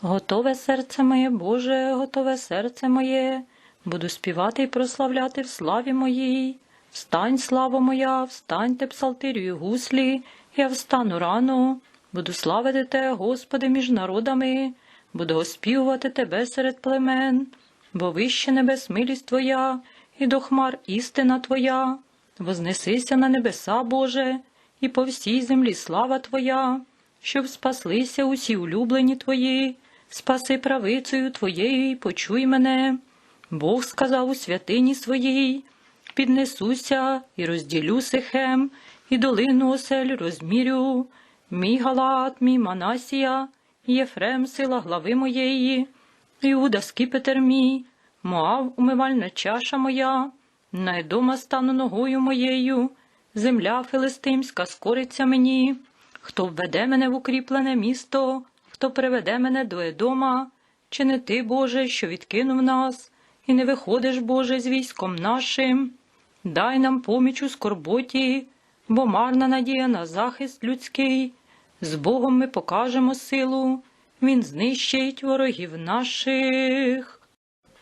Готове серце моє, Боже, готове серце моє, буду співати і прославляти в славі моїй. Встань, слава моя, встаньте, псалтирю і гуслі, я встану рано, буду славити Те, Господи, між народами, буду оспівувати Тебе серед племен, бо вище небес милість Твоя, і до хмар істина Твоя. Вознесися на небеса, Боже, і по всій землі слава Твоя, щоб спаслися усі улюблені Твої, спаси правицею Твоєю і почуй мене. Бог сказав у святині своїй, піднесуся і розділю сихем, і долину осель розмірю. Мій Галат, мій Манасія, Єфрем, сила глави моєї, Іуда скипетер мій, Моав умивальна чаша моя, найдома стану ногою моєю, земля филистимська скориться мені, хто введе мене в укріплене місто, хто приведе мене до Едома, чи не ти, Боже, що відкинув нас, і не виходиш, Боже, з військом нашим. Дай нам поміч у скорботі, бо марна надія на захист людський. З Богом ми покажемо силу, Він знищить ворогів наших.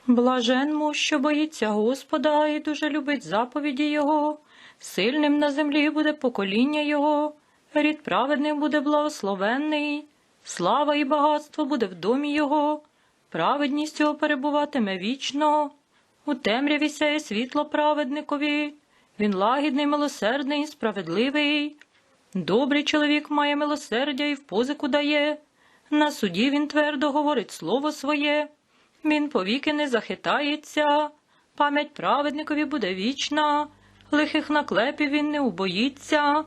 Блаженмо, що боїться Господа і дуже любить заповіді Його, сильним на землі буде покоління Його, рід праведних буде благословенний, слава і багатство буде в домі Його, праведність Його перебуватиме вічно, у темряві сяє світло праведникові, він лагідний, милосердний, справедливий. Добрий чоловік має милосердя і в позику дає, на суді він твердо говорить слово своє. Він повіки не захитається, пам'ять праведникові буде вічна, лихих наклепів він не убоїться,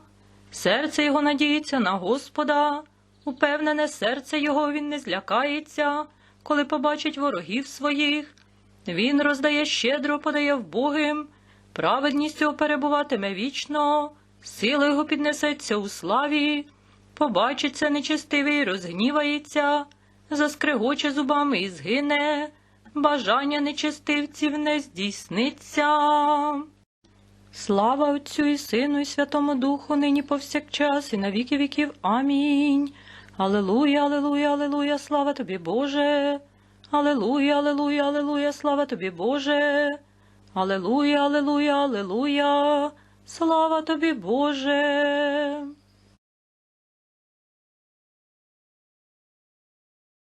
серце його надіється на Господа, упевнене серце його він не злякається, коли побачить ворогів своїх. Він роздає щедро, подає вбогим, праведність його перебуватиме вічно, сила його піднесеться у славі, побачиться нечестивий, розгнівається заскрегоче зубами і згине, бажання нечестивців не здійсниться. Слава Отцю і Сину, і Святому Духу, нині повсякчас, і на віки віків. Амінь. Алелуя, алелуя, алелуя, слава тобі, Боже. Алелуя, алелуя, алелуя, слава тобі, Боже. Алелуя, алелуя, алелуя, слава тобі, Боже.